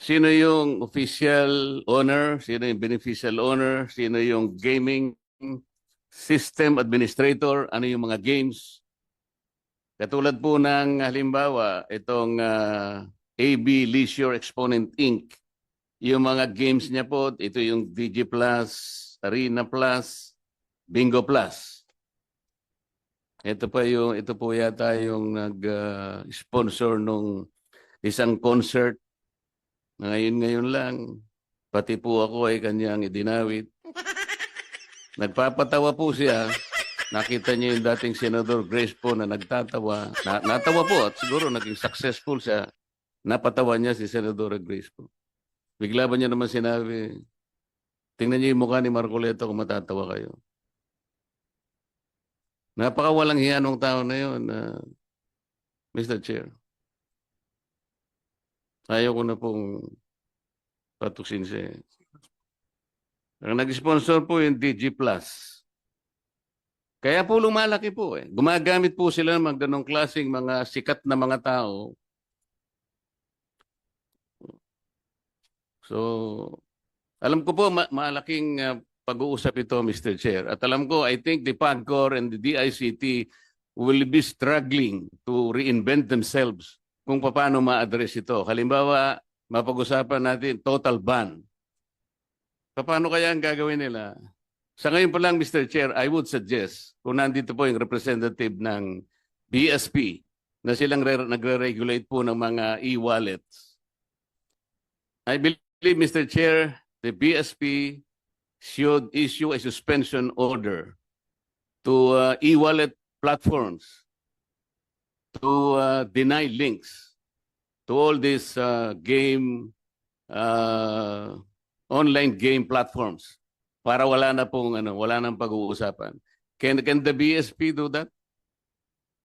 Sino yung official owner? Sino yung beneficial owner? Sino yung gaming system administrator? Ano yung mga games? Katulad po ng halimbawa, itong ah, AB Leisure Exponent Inc. Yung mga games niya po, ito yung DG Plus, Arena Plus, Bingo Plus. Ito pa yung ito po yata yung nag-sponsor nung isang concert na ngayon ngayon lang pati po ako ay kanyang idinawit. Nagpapatawa po siya. Nakita niyo yung dating Senador Grace po na nagtatawa. Na, natawa po at siguro naging successful siya. Napatawa niya si Senador Grace po. Bigla ba niya naman sinabi, tingnan niyo yung mukha ni Marcoleta kung matatawa kayo. Napakawalang hiya nung tao na yun, uh, Mr. Chair. Ayaw ko na pong patuksin siya. Ang nag-sponsor po yung DG Plus. Kaya po lumalaki po eh. Gumagamit po sila ng mga ganong klaseng mga sikat na mga tao. So, alam ko po ma- malaking uh, pag-uusap ito, Mr. Chair. At alam ko, I think the PAGCOR and the DICT will be struggling to reinvent themselves kung paano ma-address ito. Halimbawa, mapag-usapan natin total ban. Paano kaya ang gagawin nila? Sa ngayon pa lang, Mr. Chair, I would suggest, kung nandito po yung representative ng BSP, na silang re- nagre-regulate po ng mga e-wallets. I believe, Mr. Chair, the BSP should issue a suspension order to uh, e-wallet platforms to uh, deny links to all these uh, game uh, online game platforms para wala na pong ano, wala nang pag-uusapan. Can can the BSP do that?